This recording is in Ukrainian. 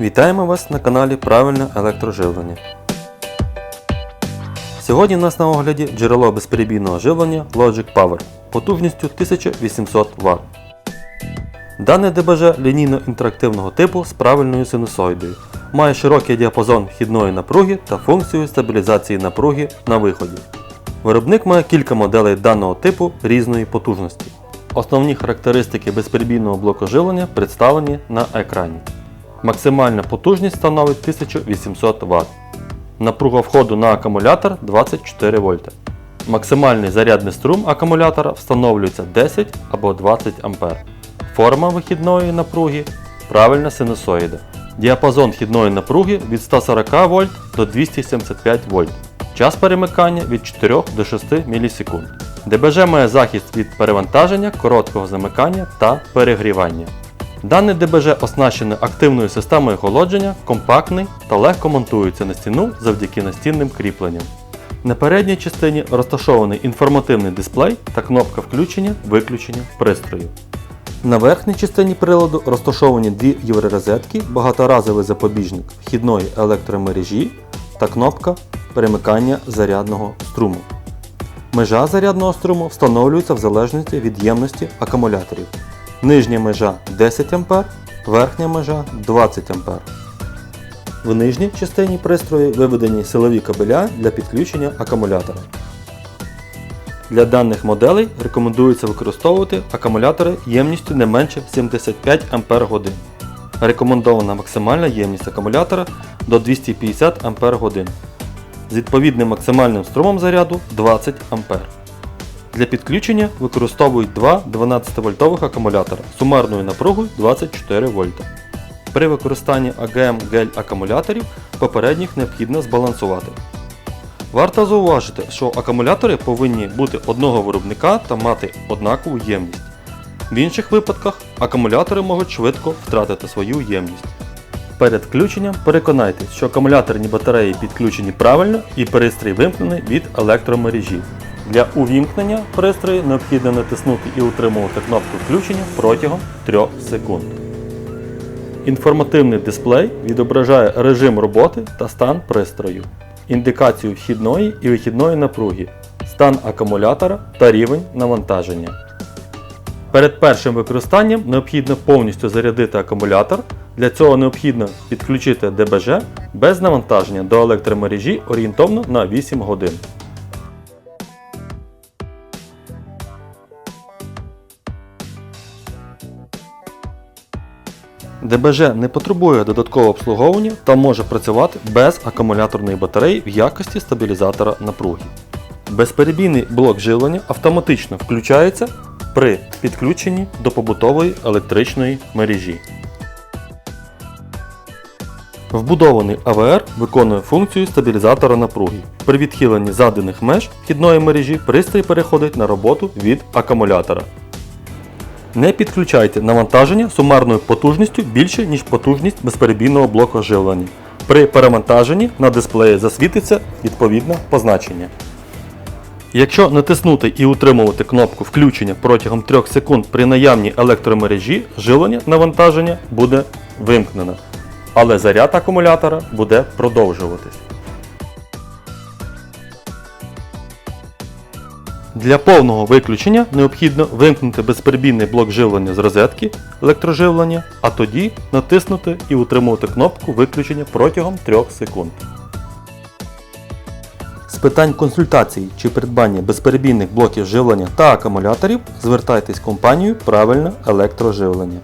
Вітаємо вас на каналі Правильне електроживлення. Сьогодні у нас на огляді джерело безперебійного живлення Logic Power потужністю 1800 Вт. Дане ДБЖ лінійно-інтерактивного типу з правильною синусоїдою. Має широкий діапазон вхідної напруги та функцію стабілізації напруги на виході. Виробник має кілька моделей даного типу різної потужності. Основні характеристики безперебійного блоку живлення представлені на екрані. Максимальна потужність становить 1800 Вт. Напруга входу на акумулятор 24 вольта. Максимальний зарядний струм акумулятора встановлюється 10 або 20 А. Форма вихідної напруги правильна синусоїда. Діапазон вхідної напруги від 140 вольт до 275 вольт. Час перемикання від 4 до 6 мілісекунд. ДБЖ має захист від перевантаження, короткого замикання та перегрівання. Даний ДБЖ оснащений активною системою охолодження, компактний та легко монтується на стіну завдяки настінним кріпленням. На передній частині розташований інформативний дисплей та кнопка включення-виключення пристрою. На верхній частині приладу розташовані дві євророзетки, багаторазовий запобіжник вхідної електромережі та кнопка перемикання зарядного струму. Межа зарядного струму встановлюється в залежності від ємності акумуляторів. Нижня межа 10 А, верхня межа 20 А. В нижній частині пристрою виведені силові кабеля для підключення акумулятора. Для даних моделей рекомендується використовувати акумулятори ємністю не менше 75 Ах. Рекомендована максимальна ємність акумулятора до 250 Ах з відповідним максимальним струмом заряду 20 А. Для підключення використовують два 12-вольтових акумулятора сумарною напругою 24 вольта. При використанні АГМ гель акумуляторів попередніх необхідно збалансувати. Варто зауважити, що акумулятори повинні бути одного виробника та мати однакову ємність. В інших випадках акумулятори можуть швидко втратити свою ємність. Перед включенням переконайтесь, що акумуляторні батареї підключені правильно і пристрій вимкнений від електромережі. Для увімкнення пристрою необхідно натиснути і утримувати кнопку включення протягом 3 секунд. Інформативний дисплей відображає режим роботи та стан пристрою, індикацію вхідної і вихідної напруги, стан акумулятора та рівень навантаження. Перед першим використанням необхідно повністю зарядити акумулятор. Для цього необхідно підключити ДБЖ без навантаження до електромережі орієнтовно на 8 годин. ДБЖ не потребує додаткового обслуговування та може працювати без акумуляторної батареї в якості стабілізатора напруги. Безперебійний блок живлення автоматично включається при підключенні до побутової електричної мережі. Вбудований АВР виконує функцію стабілізатора напруги. При відхиленні заданих меж вхідної мережі пристрій переходить на роботу від акумулятора. Не підключайте навантаження сумарною потужністю більше, ніж потужність безперебійного блоку живлення. При перевантаженні на дисплеї засвітиться відповідне позначення. Якщо натиснути і утримувати кнопку включення протягом 3 секунд при наявній електромережі, живлення навантаження буде вимкнено, але заряд акумулятора буде продовжуватись. Для повного виключення необхідно вимкнути безперебійний блок живлення з розетки електроживлення, а тоді натиснути і утримувати кнопку виключення протягом 3 секунд. З питань консультацій чи придбання безперебійних блоків живлення та акумуляторів звертайтесь в компанію Правильне електроживлення.